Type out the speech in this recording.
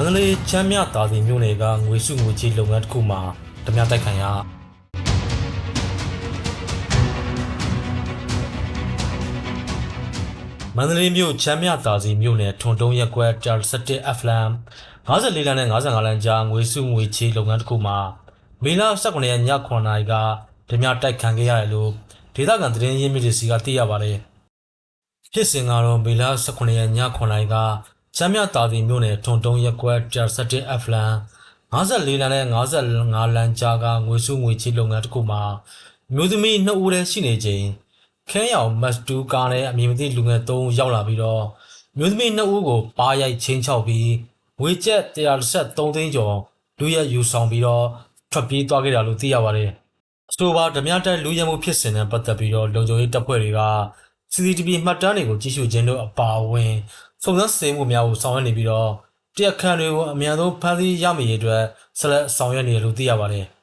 န္တလေးချမ်းမြသာစီမြို့နယ်ကငွေစုငွေချေးလုပ်ငန်းတစ်ခုမှာဓမြတိုက်ခိုင်ရမန္တလေးမြို့ချမ်းမြသာစီမြို့နယ်ထွန်တုံးရက်ကွက်တာ17 F လမ်း54လမ်းနဲ့55လမ်းကြားငွေစုငွေချေးလုပ်ငန်းတစ်ခုမှာမေလ18ရက်ည9:00နာရီကဓမြတိုက်ခံခဲ့ရတယ်လို့ဒေသခံသတင်းရင်းမြစ်တွေစီကသိရပါတယ်။ဖြစ်စဉ်ကတော့မေလ18ရက်ည9:00နာရီက ချမ်းမြသာစီမြို့နယ်ထွန်တုံးရက်ကွက်တာ17 F လမ်း54လမ်းနဲ့55လမ်းကြားကငွေစုငွေချေးလုပ်ငန်းတစ်ခုမှာမျိုးသမီး2ဦးတည်းရှိနေချိန်ခဲရောင်မတ်တူကားနဲ့အမည်မသိလူငယ်၃ဦးရောက်လာပြီးတော့မျိုးသမီး2ဦးကိုပါရိုက်ချင်းချောက်ပြီးငွေကျပ်133သိန်းကျော်လူရက်ယူဆောင်ပြီးတော့ထွက်ပြေးသွားခဲ့တာလို့သိရပါတယ်။အဆိုပါဓမြတိုက်လူရဲမှုဖြစ်စဉ်နဲ့ပတ်သက်ပြီးတော့လုံခြုံရေးတပ်ဖွဲ့တွေက CCTV မှတ်တမ်းတွေကိုကြည့်ရှုခြင်းတို့အပါအဝင်စုံစမ်းစစ်ဆေးမှုများကိုဆောင်ရွက်နေပြီးတော့တရားခံတွေကိုအများဆုံးဖမ်းဆီးရမိရေးအတွက်ဆက်လက်ဆောင်ရွက်နေတယ်လို့သိရပါတယ်။